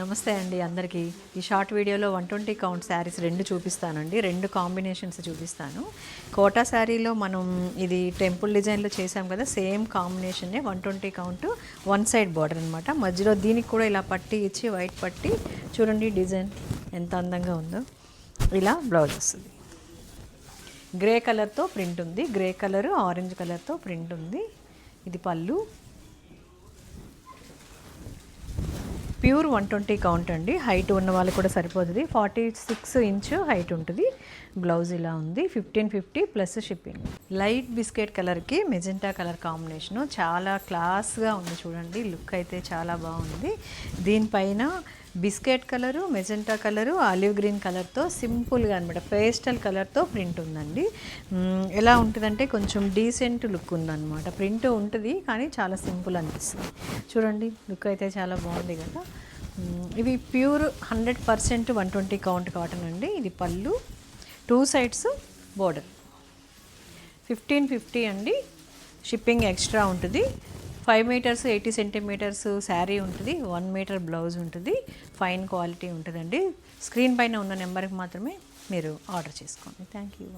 నమస్తే అండి అందరికీ. ఈ షార్ట్ వీడియోలో వన్ ట్వంటీ కౌంట్ శారీస్ రెండు చూపిస్తానండి. రెండు కాంబినేషన్స్ చూపిస్తాను. కోటా శారీలో మనం ఇది టెంపుల్ డిజైన్లో చేసాం కదా same కాంబినేషన్నే one twenty count one side border అనమాట మధ్యలో దీనికి కూడా ఇలా పట్టి ఇచ్చి వైట్ పట్టి చూడండి డిజైన్ ఎంత అందంగా ఉందో. ఇలా బ్లౌజ్ వస్తుంది. గ్రే కలర్తో ప్రింట్ ఉంది. గ్రే కలరు ఆరెంజ్ కలర్తో ప్రింట్ ఉంది. ఇది పళ్ళు. ప్యూర్ వన్ ట్వంటీ కౌంట్ అండి. హైట్ ఉన్న వాళ్ళు కూడా సరిపోతుంది. ఫార్టీ సిక్స్ ఇంచ్ హైట్ ఉంటుంది. బ్లౌజ్ ఇలా ఉంది. Fifteen fifty plus shipping. Light biscuit కలర్కి మెజెంటా కలర్ కాంబినేషను. చాలా క్లాస్గా ఉంది చూడండి. లుక్ అయితే చాలా బాగుంది. దీనిపైన biscuit colour magenta colour olive green కలర్తో సింపుల్గా అనమాట పేస్టల్ కలర్తో ప్రింట్ ఉందండి. ఎలా ఉంటుందంటే కొంచెం డీసెంట్ లుక్ ఉందన్నమాట. ప్రింట్ ఉంటుంది కానీ చాలా సింపుల్ అనిపిస్తుంది. చూడండి లుక్ అయితే చాలా బాగుంది కదా. ఇవి pure hundred percent one twenty count cotton అండి. ఇది పళ్ళు two sides border. Fifteen fifty అండి. షిప్పింగ్ ఎక్స్ట్రా ఉంటుంది. Five metres eighty centimetres sari ఉంటుంది. వన్ మీటర్ బ్లౌజ్ ఉంటుంది. ఫైన్ క్వాలిటీ ఉంటుందండి. స్క్రీన్ పైన ఉన్న నెంబర్కి మాత్రమే మీరు ఆర్డర్ చేసుకోండి. Thank you.